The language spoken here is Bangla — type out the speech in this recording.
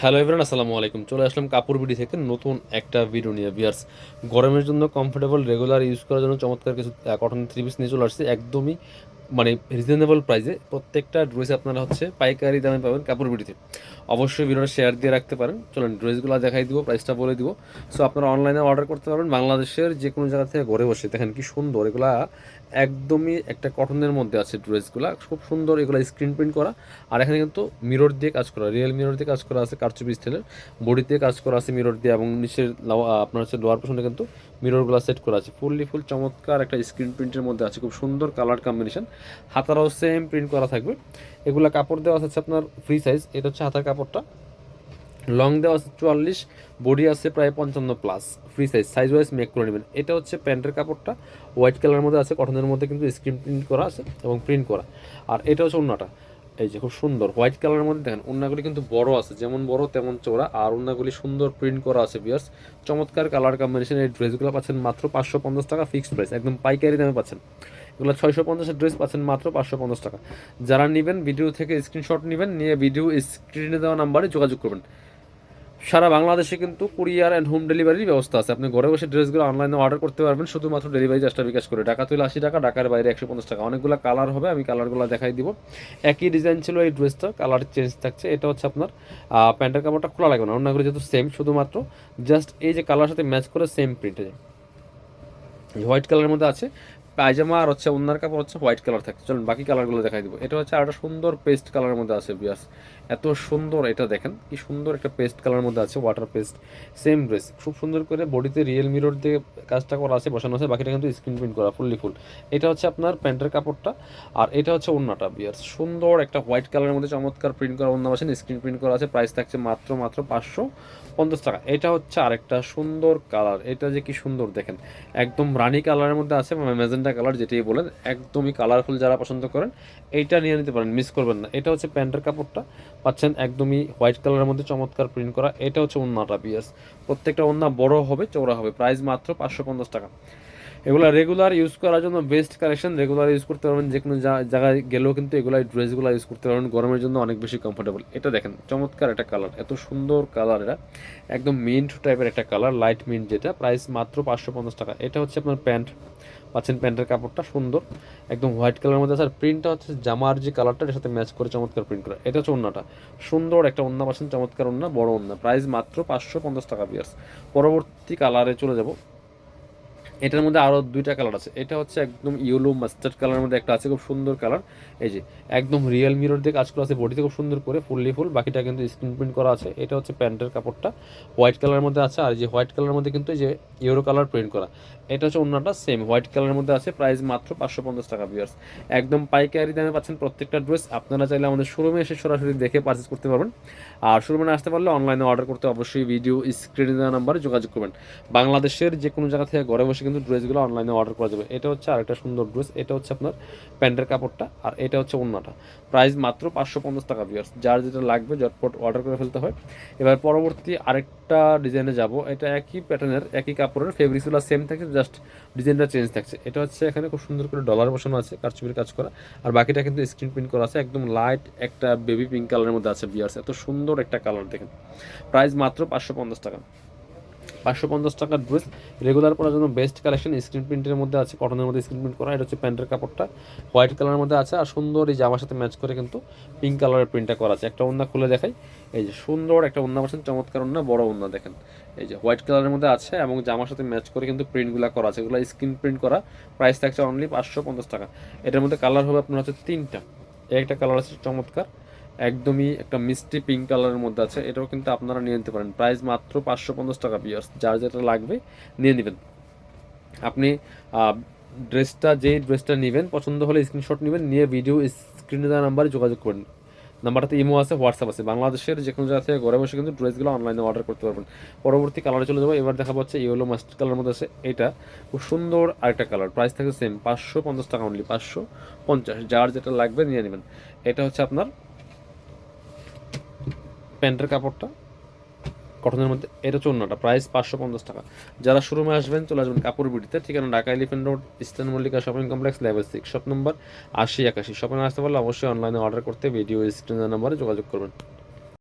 হ্যালো এভরান আসসালামু আলাইকুম। চলে আসলাম কাপড় বিডি থেকে নতুন একটা ভিডিও নিয়ে। বিয়ার্স গরমের জন্য কমফোর্টেবল রেগুলার ইউজ করার জন্য চমৎকার কিছু কটন থ্রি পিস নিয়ে চলে আসছে। একদমই মানে রিজনেবল প্রাইসে প্রত্যেকটা ড্রেস আপনারা হচ্ছে পাইকারি দামে পাবেন কাপড় বিডিতে অবশ্যই ভিডিওটা শেয়ার দিয়ে রাখতে পারেন। চলুন ড্রেসগুলো দেখাই দিব প্রাইসটা বলে দিব। সো আপনারা অনলাইনে অর্ডার করতে পারবেন বাংলাদেশের যে কোনো জায়গা থেকে ঘরে বসে, দেখেন কি সুন্দর, এগুলা একদমই একটা কটনের মধ্যে আছে ড্রেসগুলা খুব সুন্দর এগুলো স্ক্রিন প্রিন্ট করা। আর এখানে কিন্তু মিরর দিয়ে কাজ করা রিয়েল মিরর দিয়ে কাজ করা আছে, কারচুপি স্টাইলের বডিতে কাজ করা আছে মিরর দিয়ে এবং নিচের আপনার হচ্ছে লোয়ার পোর্শনে কিন্তু মিররগুলো সেট করা আছে। ফুললি ফুল চমৎকার একটা স্ক্রিন প্রিন্টের মধ্যে আছে। খুব সুন্দর কালার কম্বিনেশন হাতারাও সেম প্রিন্ট করা থাকবে। এগুলা কাপড় দেওয়া আছে আপনার ফ্রি সাইজ এটা হচ্ছে হাতার কাপড়টা। লং দেওয়া আছে চুয়াল্লিশ। বডি আছে প্রায় পঞ্চান্ন plus free size size wise make করে নেবেন। এটা হচ্ছে প্যান্টের কাপড়টা। হোয়াইট কালারের মধ্যে আছে। কটনের মধ্যে কিন্তু স্ক্রিন প্রিন্ট করা আছে এবং প্রিন্ট করা। আর এটা হচ্ছে অন্যটা এই যে খুব সুন্দর হোয়াইট কালারের মধ্যে দেখেন, উন্নাগুলি কিন্তু বড় আছে, যেমন বড় তেমন চোরা আর উন্নাগুলি সুন্দর প্রিন্ট করা আছে বিয়ার্স চমৎকার কালার কম্বিনেশন এই ড্রেসগুলো পাচ্ছেন মাত্র পাঁচশো পঞ্চাশ টাকা ফিক্সড প্রাইস একদম পাইকারি দামে পাচ্ছেন। এগুলো ছয়শো পঞ্চাশের ড্রেস পাচ্ছেন মাত্র পাঁচশো পঞ্চাশ টাকা। যারা নেবেন ভিডিও থেকে স্ক্রিনশট নেবেন, নিয়ে ভিডিও স্ক্রিনে দেওয়া নাম্বারে যোগাযোগ করবেন। সারা বাংলাদেশে কিন্তু কুরিয়ার অ্যান্ড হোম ডেলিভারির ব্যবস্থা আছে। আপনি ঘরে বসে ড্রেসগুলো অনলাইনে অর্ডার করতে পারবেন। শুধুমাত্র ডেলিভারি চার্জটা বিকাশ করে। টাকা তুলে আশি টাকা, ঢাকার বাইরে একশো পঞ্চাশ টাকা। অনেকগুলো কালার হবে, আমি কালারগুলো দেখাই দিব। একই ডিজাইন ছিল এই ড্রেসটা কালার চেঞ্জ থাকছে। এটা হচ্ছে আপনার প্যান্টের কাপড়টা খোলা লাগবে না। অন্যগুলো যেহেতু সেম শুধুমাত্র জাস্ট এই যে কালার সাথে ম্যাচ করে সেম প্রিন্টে হোয়াইট কালারের মধ্যে আছে। পায়জামা আর হচ্ছে অন্যার কাপড় হচ্ছে হোয়াইট কালার থাকে চলুন বাকি কালারগুলো দেখাই দিব। এটা হচ্ছে একটা সুন্দর পেস্ট কালারের মধ্যে আছে বিয়াস এত সুন্দর এটা দেখেন, কি সুন্দর একটা পেস্ট কালারের মধ্যে আছে ওয়াটার পেস্ট সেম ড্রেস খুব সুন্দর করে বডিতে রিয়েল মিরর দিয়ে কাজটা করা আছে, বসানো আছে, বাকিটা কিন্তু স্ক্রিন প্রিন্ট করা ফুললি ফুল এটা হচ্ছে আপনার প্যান্টের কাপড়টা, আর এটা হচ্ছে অন্যটা বিয়ার্স সুন্দর একটা হোয়াইট কালারের মধ্যে চমৎকার প্রিন্ট করা অন্য আছে স্ক্রিন প্রিন্ট করা আছে প্রাইস থাকছে মাত্র মাত্র পাঁচশো পঞ্চাশ টাকা। এটা হচ্ছে আরেকটা সুন্দর কালার এটা যে কি সুন্দর দেখেন, একদম রানী কালারের মধ্যে আছে ম্যাজেন্টা কালার যেটাই বলেন, একদমই কালারফুল যারা পছন্দ করেন, এইটা নিয়ে নিতে পারেন মিস করবেন না। এটা হচ্ছে প্যান্টের কাপড়টা, পাচ্ছেন একদমই হোয়াইট কালারের মধ্যে চমৎকার প্রিন্ট করা। এটা হচ্ছে ওন্নাটা বিয়াস। প্রত্যেকটা ওন্না বড় হবে চৌড়া হবে। প্রাইস মাত্র পাঁচশো পঞ্চাশ টাকা। এগুলো রেগুলার ইউজ করার জন্য বেস্ট কালেকশন রেগুলার ইউজ করতে পারবেন যে কোনো জায়গায় গেলেও কিন্তু এগুলো ড্রেসগুলো ইউজ করতে পারবেন, গরমের জন্য অনেক বেশি কমফোর্টেবল এটা দেখেন, চমৎকার একটা কালার এত সুন্দর কালার এটা একদম মিন্ট টাইপের একটা কালার লাইট মিন্ট যেটা প্রাইস মাত্র পাঁচশো পঞ্চাশ টাকা। এটা হচ্ছে আপনার প্যান্ট পাচ্ছেন প্যান্টের কাপড়টা, সুন্দর, একদম হোয়াইট কালারের মধ্যে আছে, আর প্রিন্টটা হচ্ছে জামার যে কালারটা এর সাথে ম্যাচ করে চমৎকার প্রিন্ট করা। এটা হচ্ছে ওন্নাটা, সুন্দর একটা ওন্না পাচ্ছেন, চমৎকার ওন্না, বড় ওন্না প্রাইস মাত্র পাঁচশো পঞ্চাশ টাকা বিয়ার্স পরবর্তী কালারে চলে যাব। এটার মধ্যে আরও দুইটা কালার আছে। এটা হচ্ছে একদম ইয়েলো মাস্টার্ড কালারের মধ্যে একটা আছে, খুব সুন্দর কালার এই যে, একদম রিয়েল মিরর দিয়ে কাজ করা আছে বডিতে খুব সুন্দর করে ফুললি ফুল বাকিটা কিন্তু স্ক্রিন প্রিন্ট করা আছে। এটা হচ্ছে প্যান্টের কাপড়টা। হোয়াইট কালারের মধ্যে আছে, আর যে হোয়াইট কালারের মধ্যে কিন্তু এই যে ইউরো কালার প্রিন্ট করা। এটা হচ্ছে অন্যটা সেম হোয়াইট কালারের মধ্যে আছে প্রাইস মাত্র পাঁচশো পঞ্চাশ টাকা বিয়ার্স একদম পাইকারি দামে পাচ্ছেন প্রত্যেকটা ড্রেস আপনারা চাইলে আমাদের শোরুমে এসে সরাসরি দেখে পারচেস করতে পারবেন। আর শোরুমে আসতে পারলে অনলাইনে অর্ডার করতে অবশ্যই ভিডিও স্ক্রিনে দেওয়া নাম্বারে যোগাযোগ করবেন। বাংলাদেশের যে কোনো জায়গা থেকে ঘরে বসে কিন্তু ড্রেসগুলো অনলাইনে অর্ডার করা যাবে। এটা হচ্ছে আরেকটা সুন্দর ড্রেস এটা হচ্ছে আপনার প্যান্টের কাপড়টা আর এটা হচ্ছে অন্যটা প্রাইস মাত্র পাঁচশো পঞ্চাশ টাকা বিয়ার্স যার যেটা লাগবে, ঝটপট অর্ডার করে ফেলতে হয়। এবার পরবর্তী আরেকটা ডিজাইনে যাব। এটা একই প্যাটার্নের একই কাপড়ের ফেব্রিক্সগুলো সেম থাকছে জাস্ট ডিজাইনটা চেঞ্জ থাকছে। এটা হচ্ছে এখানে খুব সুন্দর করে ডলার বসানো আছে, কারচুপির কাজ করা। আর বাকিটা কিন্তু স্ক্রিন প্রিন্ট করা আছে, একদম লাইট একটা বেবি পিঙ্ক কালারের মধ্যে আছে বিয়ার্স এত সুন্দর একটা কালার দেখেন। প্রাইস মাত্র পাঁচশো পঞ্চাশ টাকা। পাঁচশো পঞ্চাশ টাকার ড্রেস। রেগুলার পরার জন্য বেস্ট কালেকশন স্ক্রিন প্রিন্টের মধ্যে আছে কটনের মধ্যে স্ক্রিন প্রিন্ট করা, এটা হচ্ছে প্যান্টের কাপড়টা। হোয়াইট কালারের মধ্যে আছে আর সুন্দর এই জামার সাথে ম্যাচ করে কিন্তু পিঙ্ক কালারের প্রিন্টটা করা আছে। একটা ওন্না খুলে দেখাই। এই যে সুন্দর একটা ওন্না পাচ্ছেন চমৎকার ওন্না বড় ওন্না দেখেন। এই যে হোয়াইট কালারের মধ্যে আছে এবং জামার সাথে ম্যাচ করে কিন্তু প্রিন্টগুলো করা আছে। এগুলো স্ক্রিন প্রিন্ট করা প্রাইস থাকছে অনলি পাঁচশো পঞ্চাশ টাকা। এটার মধ্যে কালার হবে আপনার হচ্ছে তিনটা। একটা কালার আছে চমৎকার। একদমই একটা মিষ্টি পিঙ্ক কালারের মধ্যে আছে। এটাও কিন্তু আপনারা নিয়ে নিতে পারেন। প্রাইস মাত্র পাঁচশো পঞ্চাশ টাকা বিয়ার্স যার যেটা লাগবে নিয়ে নেবেন। আপনি ড্রেসটা যেই ড্রেসটা নেবেন, পছন্দ হলে স্ক্রিনশট নেবেন, নিয়ে ভিডিও স্ক্রিনে দেওয়া নাম্বারে যোগাযোগ করুন নাম্বারটাতে ইমো আছে হোয়াটসঅ্যাপ আছে। বাংলাদেশের যে কোনো জায়গা থেকে ঘরে বসে কিন্তু ড্রেসগুলো অনলাইনে অর্ডার করতে পারবেন। পরবর্তী কালারে চলে যাব। এবার দেখা পাচ্ছে ইয়েলো মাস্টার কালার মধ্যে আছে। এটা খুব সুন্দর আরেকটা কালার প্রাইস থাকে সেম পাঁচশো পঞ্চাশ টাকা অনলি পাঁচশো পঞ্চাশ। যার যেটা লাগবে নিয়ে নেবেন। এটা হচ্ছে আপনার প্যান্টের কাপড়টা কটনের মধ্যে, এটা চন্নাটা প্রাইস পাঁচশো পঞ্চাশ টাকা। যারা শোরুমে আসবেন, চলে আসবেন কাপড় বিডিতে ঠিকানা Dhaka Elephant Road Eastern Mallika shopping complex level six shop number আশি একাশি। শপিং আসতে পারলে অবশ্যই অনলাইনে অর্ডার করতে ভিডিও স্ক্রিনের নম্বরে যোগাযোগ করবেন।